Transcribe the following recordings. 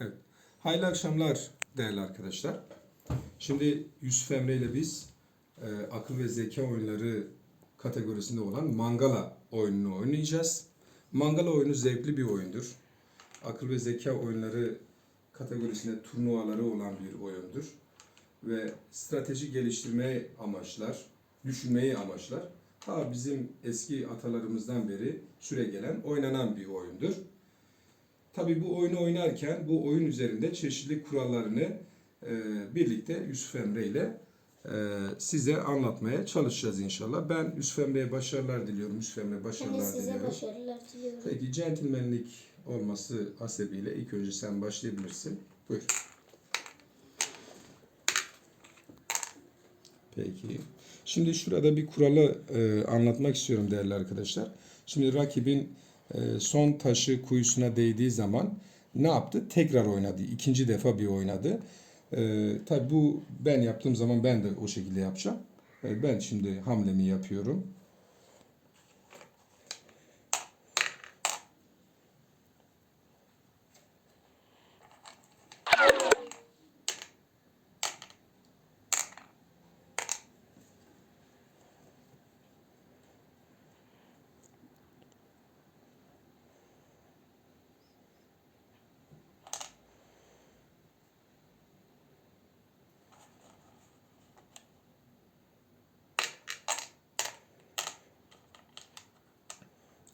Evet. Hayırlı akşamlar değerli arkadaşlar. Şimdi Yusuf Emre ile biz e, akıl ve zeka oyunları kategorisinde olan Mangala oyununu oynayacağız. Mangala oyunu zevkli bir oyundur. Akıl ve zeka oyunları kategorisinde turnuvaları olan bir oyundur. Ve strateji geliştirmeyi amaçlar, düşünmeyi amaçlar. Ta bizim eski atalarımızdan beri süre gelen oynanan bir oyundur. Tabii bu oyunu oynarken bu oyun üzerinde çeşitli kurallarını e, birlikte Yusuf Emre ile e, size anlatmaya çalışacağız inşallah. Ben Yusuf Emre'ye başarılar diliyorum. Yusuf Emre Ben de başarılar size diliyorum. başarılar diliyorum. Peki centilmenlik olması hasebiyle ilk önce sen başlayabilirsin. Buyur. Peki. Şimdi şurada bir kuralı e, anlatmak istiyorum değerli arkadaşlar. Şimdi rakibin son taşı kuyusuna değdiği zaman ne yaptı? Tekrar oynadı. İkinci defa bir oynadı. E, tabii bu ben yaptığım zaman ben de o şekilde yapacağım. E, ben şimdi hamlemi yapıyorum.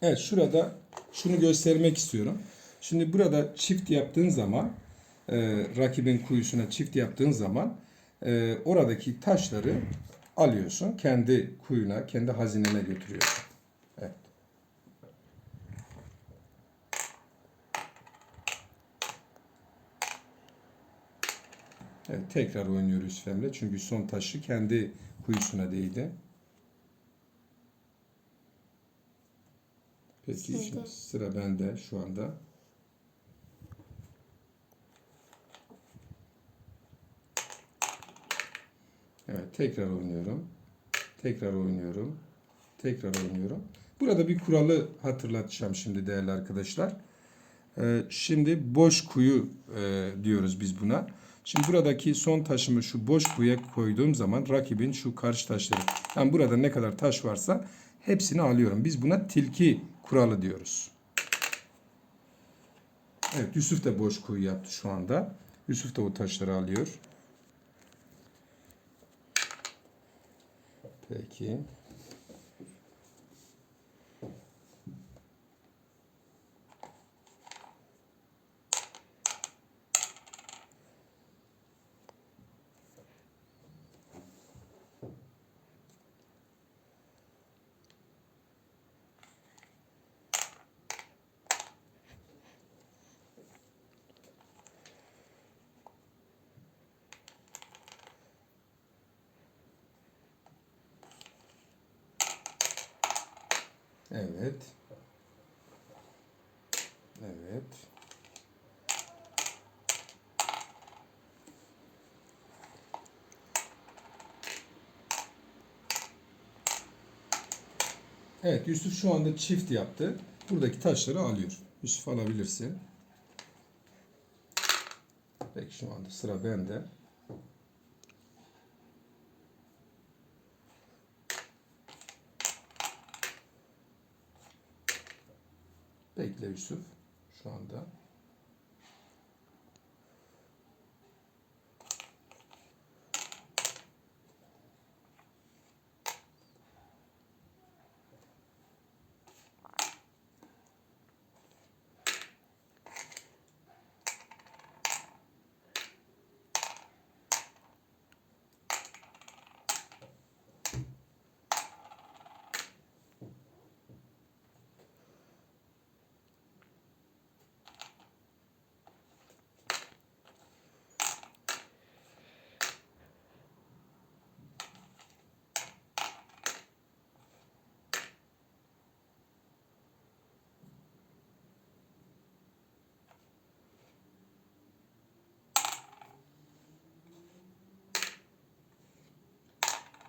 Evet şurada şunu göstermek istiyorum. Şimdi burada çift yaptığın zaman e, rakibin kuyusuna çift yaptığın zaman e, oradaki taşları alıyorsun. Kendi kuyuna, kendi hazinene götürüyorsun. Evet. Evet, tekrar oynuyoruz Femre. Çünkü son taşı kendi kuyusuna değdi. Peki Sizde. şimdi sıra bende şu anda. Evet tekrar oynuyorum. Tekrar oynuyorum. Tekrar oynuyorum. Burada bir kuralı hatırlatacağım şimdi değerli arkadaşlar. Ee, şimdi boş kuyu e, diyoruz biz buna. Şimdi buradaki son taşımı şu boş kuyuya koyduğum zaman rakibin şu karşı taşları. Yani burada ne kadar taş varsa hepsini alıyorum. Biz buna tilki kuralı diyoruz. Evet Yusuf da boş kuyu yaptı şu anda. Yusuf da o taşları alıyor. Peki. Evet. Evet. Evet Yusuf şu anda çift yaptı. Buradaki taşları alıyor. Yusuf alabilirsin. Peki şu anda sıra bende. Bekle Yusuf şu anda.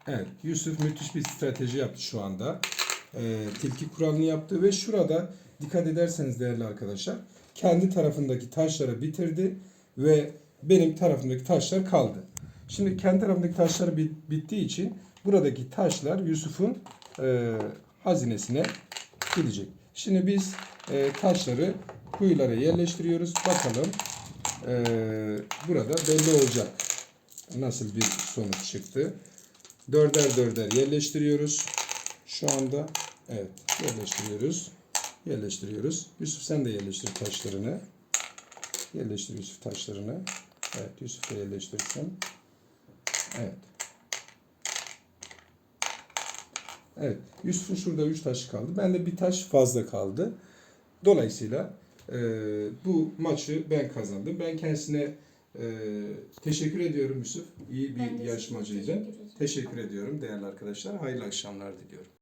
Evet, Yusuf müthiş bir strateji yaptı şu anda. Ee, tilki kuralını yaptı ve şurada dikkat ederseniz değerli arkadaşlar, kendi tarafındaki taşları bitirdi ve benim tarafımdaki taşlar kaldı. Şimdi kendi tarafındaki taşları bit- bittiği için buradaki taşlar Yusuf'un e, hazinesine gidecek. Şimdi biz e, taşları kuyulara yerleştiriyoruz. Bakalım e, burada belli olacak nasıl bir sonuç çıktı. Dörder dörder yerleştiriyoruz. Şu anda evet yerleştiriyoruz. Yerleştiriyoruz. Yusuf sen de yerleştir taşlarını. Yerleştir Yusuf taşlarını. Evet Yusuf da yerleştirsin. Evet. Evet. Yusuf'un şurada 3 taş kaldı. Bende bir taş fazla kaldı. Dolayısıyla e, bu maçı ben kazandım. Ben kendisine e, teşekkür ediyorum Yusuf. İyi bir yarışmacıydı. teşekkür. Teşekkür ediyorum değerli arkadaşlar. Hayırlı akşamlar diliyorum.